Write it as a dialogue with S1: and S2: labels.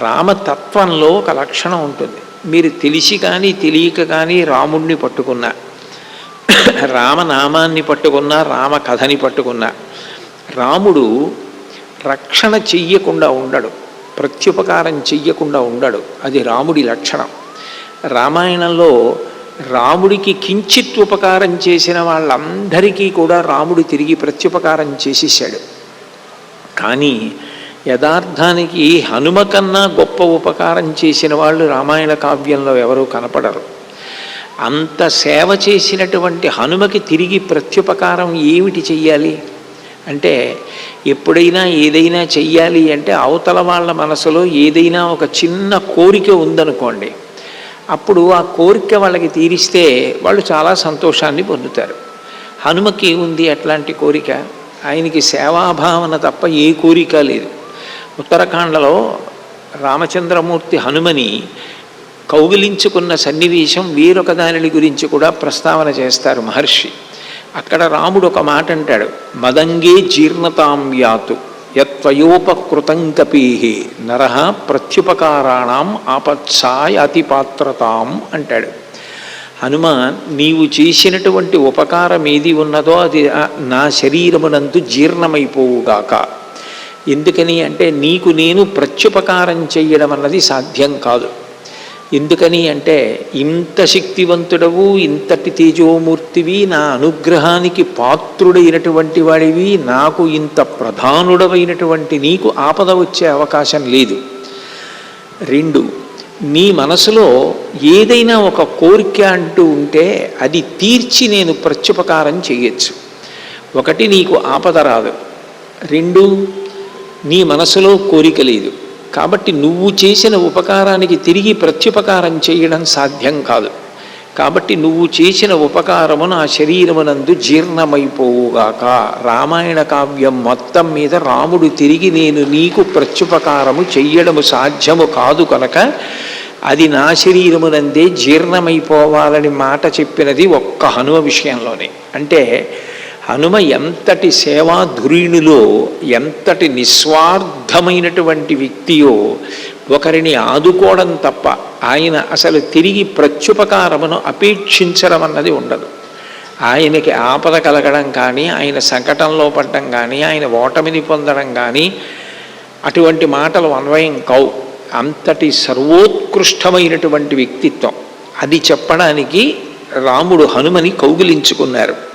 S1: రామతత్వంలో ఒక లక్షణం ఉంటుంది. మీరు తెలిసి కానీ తెలియక కానీ రాముణ్ణి పట్టుకున్నా రామనామాన్ని పట్టుకున్నా రామ కథని పట్టుకున్నా రాముడు రక్షణ చెయ్యకుండా ఉండడు. ప్రత్యుపకారం చెయ్యకుండా ఉండడు. అది రాముడి లక్షణం. రామాయణంలో రాముడికి కించిత్ ఉపకారం చేసిన వాళ్ళందరికీ కూడా రాముడు తిరిగి ప్రత్యుపకారం చేసేసాడు కానీ యథార్థానికి హనుమ కన్నా గొప్ప ఉపకారం చేసిన వాళ్ళు రామాయణ కావ్యంలో ఎవరూ కనపడరు. అంత సేవ చేసినటువంటి హనుమకి తిరిగి ప్రత్యుపకారం ఏమిటి చెయ్యాలి? అంటే ఎప్పుడైనా ఏదైనా చెయ్యాలి అంటే అవతల వాళ్ళ మనసులో ఏదైనా ఒక చిన్న కోరిక ఉందనుకోండి అప్పుడు ఆ కోరిక వాళ్ళకి తీరిస్తే వాళ్ళు చాలా సంతోషాన్ని పొందుతారు. హనుమకి ఉంది అట్లాంటి కోరిక ఆయనకి సేవాభావన తప్ప ఏ కోరిక లేదు. ఉత్తరాఖండలో రామచంద్రమూర్తి హనుమని కౌగిలించుకున్న సన్నివేశం వేరొక దానిని గురించి కూడా ప్రస్తావన చేస్తారు మహర్షి. అక్కడ రాముడు ఒక మాట అంటాడు మదంగే జీర్ణతాం యాతు యత్వయోపకృతం కపీహి నర ప్రత్యుపకారాణం ఆపత్సాయ అతిపాత్రతాం అంటాడు. హనుమాన్ నీవు చేసినటువంటి ఉపకారం ఏది ఉన్నదో అది నా శరీరమునందు జీర్ణమైపోవుగాక. ఎందుకని అంటే నీకు నేను ప్రత్యుపకారం చెయ్యడం అన్నది సాధ్యం కాదు. ఎందుకని అంటే ఇంత శక్తివంతుడవు ఇంతటి తేజోమూర్తివి నా అనుగ్రహానికి పాత్రుడైనటువంటి వాడివి నాకు ఇంత ప్రధానుడవైనటువంటి నీకు ఆపద వచ్చే అవకాశం లేదు. రెండు నీ మనసులో ఏదైనా ఒక కోరిక అంటూ ఉంటే అది తీర్చి నేను ప్రత్యుపకారం చేయొచ్చు. ఒకటి నీకు ఆపద రాదు. రెండు నీ మనసులో కోరిక లేదు. కాబట్టి నువ్వు చేసిన ఉపకారానికి తిరిగి ప్రత్యుపకారం చేయడం సాధ్యం కాదు. కాబట్టి నువ్వు చేసిన ఉపకారము నా శరీరమునందు జీర్ణమైపోవుగాక. రామాయణ కావ్యం మొత్తం మీద రాముడు తిరిగి నేను నీకు ప్రత్యుపకారము చెయ్యడము సాధ్యము కాదు కనుక అది నా శరీరమునందే జీర్ణమైపోవాలని మాట చెప్పినది ఒక్క హనుమ విషయంలోనే. అంటే హనుమ ఎంతటి సేవాధురీణులో ఎంతటి నిస్వార్థమైనటువంటి వ్యక్తియో ఒకరిని ఆదుకోవడం తప్ప ఆయన అసలు తిరిగి ప్రత్యుపకారమును అపేక్షించడం అన్నది ఉండదు. ఆయనకి ఆపద కలగడం కానీ ఆయన సంకటంలో పడడం కానీ ఆయన ఓటమిని పొందడం కానీ అటువంటి మాటలు అన్వయం కావు అంతటి సర్వోత్కృష్టమైనటువంటి వ్యక్తిత్వం. అది చెప్పడానికి రాముడు హనుమని కౌగిలించుకున్నారు.